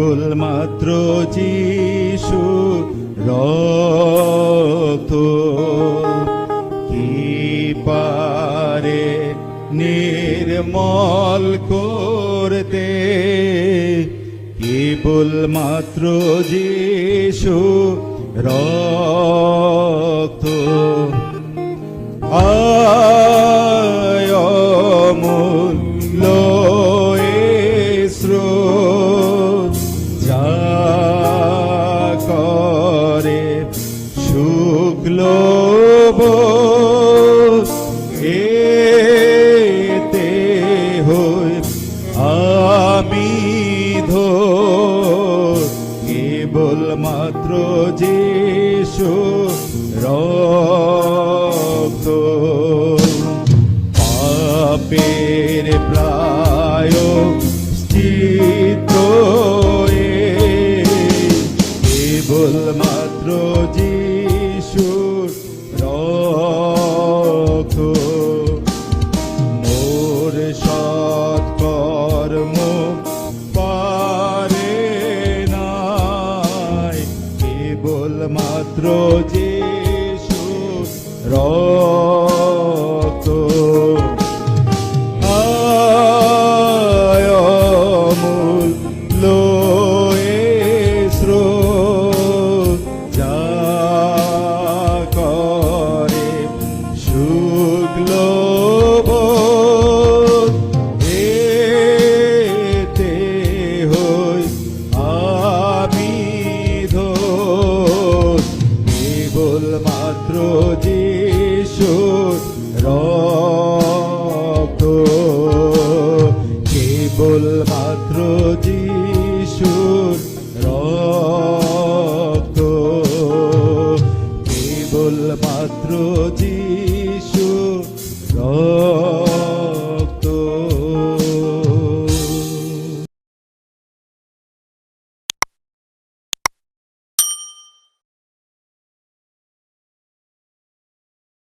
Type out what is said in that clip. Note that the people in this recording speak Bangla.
কেবল মাত্র যিশু রক্ত। কি পারে নির্মল করতে? কেবল মাত্র যিশু রক্ত? এতে হই আমি ধর। কেবল মাত্র যিশু রক্ত। পাপের প্রায় স্থিত কেবল মাত্র যিশুর মোর সৎকর্ম পারে নাই কেবল মাত্র যিশু রক্ত কেবল মাত্র যিশু রক্ত। কেবল মাত্র যিশু রক্ত।